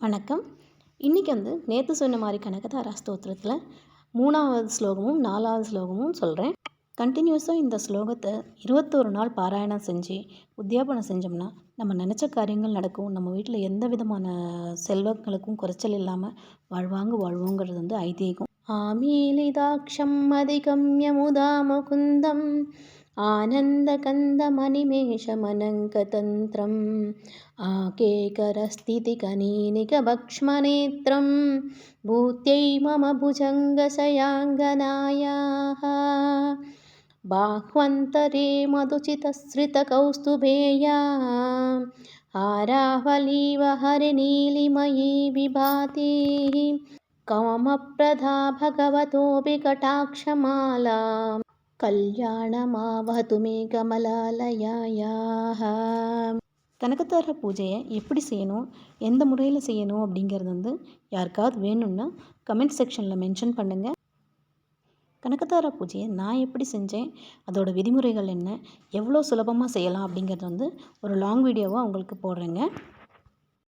வணக்கம். இன்றைக்கி வந்து நேற்று சொன்ன மாதிரி கனகதாரா ஸ்தோத்திரத்தில் மூணாவது ஸ்லோகமும் நாலாவது ஸ்லோகமும் சொல்கிறேன் கண்டினியூஸாக இந்த ஸ்லோகத்தை இருபத்தோரு நாள் பாராயணம் செஞ்சு உத்தியாபனம் செஞ்சோம்னா நம்ம நினச்ச காரியங்கள் நடக்கும். நம்ம வீட்டில் எந்த விதமான செல்வங்களுக்கும் குறைச்சல் இல்லாமல் வாழ்வாங்க வாழ்வோங்கிறது வந்து ஐதீகம். ஆமீலிதாட்சம் அதிகம்யமுதா முகுந்தம். आनन्दकन्दमनिमेषमनङ्कतन्त्रम् आकेकरस्थितिकनीनिकभक्ष्मनेत्रं भूत्यै मम भुजङ्गशयाङ्गनायाः बाह्वन्तरे मधुचितश्रितकौस्तुभेया हारावलीव हरिनीलिमयी विभाति कमप्रधा भगवतोऽपि कटाक्षमाला கல்யாணமாவது மே கமலாலயாயாக கனகத்தார பூஜையை எப்படி செய்யணும் எந்த முறையில் செய்யணும் அப்படிங்கிறது வந்து யாருக்காவது வேணும்னா கமெண்ட் செக்ஷனில் மென்ஷன் பண்ணுங்கள் கனகத்தார பூஜையை நான் எப்படி செஞ்சேன் அதோடய விதிமுறைகள் என்ன எவ்வளோ சுலபமாக செய்யலாம் அப்படிங்கிறது வந்து ஒரு லாங் வீடியோவாக உங்களுக்கு போடுறேங்க.